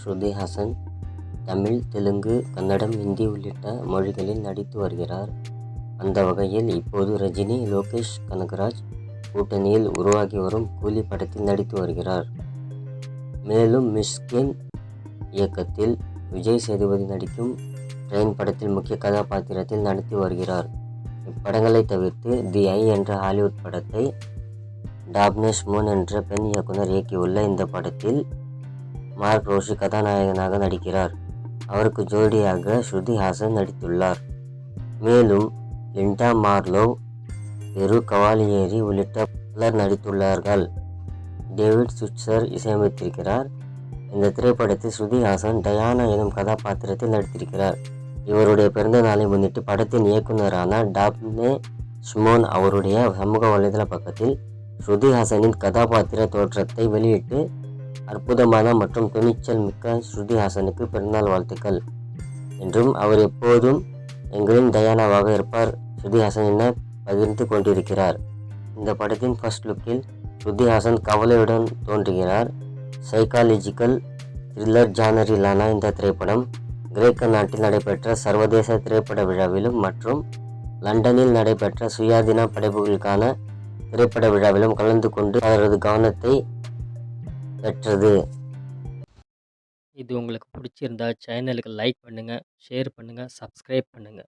ஸ்ருதி ஹாசன் தமிழ் தெலுங்கு கன்னடம் ஹிந்தி உள்ளிட்ட மொழிகளில் நடித்து வருகிறார். அந்த வகையில் இப்போது ரஜினி லோகேஷ் கனகராஜ் கூட்டணியில் உருவாகி வரும் கூலி படத்தில் நடித்து வருகிறார். மேலும் மிஷ்கின் இயக்கத்தில் விஜய் சேதுபதி நடிக்கும் ட்ரெயின் படத்தில் முக்கிய கதாபாத்திரத்தில் நடித்து வருகிறார். இப்படங்களை தவிர்த்து தி ஐ என்ற ஹாலிவுட் படத்தை டாப்னேஷ் மோன் என்ற பெண் இயக்குனர் இயக்கியுள்ள இந்த படத்தில் மார்க் ரோஷி கதாநாயகனாக நடிக்கிறார். அவருக்கு ஜோடியாக ஸ்ருதி ஹாசன் நடித்துள்ளார். மேலும் லிண்டா மார்லோவ் பெரு கவாலியேரி உள்ளிட்ட பலர் நடித்துள்ளார்கள். டேவிட் சுட்சர் இசையமைத்திருக்கிறார். இந்த திரைப்படத்தில் ஸ்ருதி ஹாசன் டயானா எனும் கதாபாத்திரத்தில் நடித்திருக்கிறார். இவருடைய பிறந்த நாளை முன்னிட்டு படத்தின் இயக்குனரான டாப்னே ஷ்மோன் அவருடைய சமூக வலைதள பக்கத்தில் ஸ்ருதி ஹாசனின் கதாபாத்திர தோற்றத்தை வெளியிட்டு அற்புதமான மற்றும் துணிச்சல் மிக்க ஸ்ருதி ஹாசனுக்கு பிறந்தநாள் வாழ்த்துக்கள். என்றும் அவர் எப்போதும் எங்களின் தயானாவாக இருப்பார். ஸ்ருதி ஹாசன் என பகிர்ந்து கொண்டிருக்கிறார். இந்த படத்தின் ஃபர்ஸ்ட் லுக்கில் ஸ்ருதி ஹாசன் கவலையுடன் தோன்றுகிறார். சைக்காலஜிக்கல் த்ரில்லர் ஜானரிலான இந்த திரைப்படம் கிரேக்க நாட்டில் நடைபெற்ற சர்வதேச திரைப்பட விழாவிலும் மற்றும் லண்டனில் நடைபெற்ற சுயாதீன படைப்புகளுக்கான திரைப்பட விழாவிலும் கலந்து கொண்டு அவரது கவனத்தை பெற்றது. இது உங்களுக்கு பிடிச்சிருந்தா சேனலுக்கு லைக் பண்ணுங்கள் ஷேர் பண்ணுங்கள் சப்ஸ்கிரைப் பண்ணுங்கள்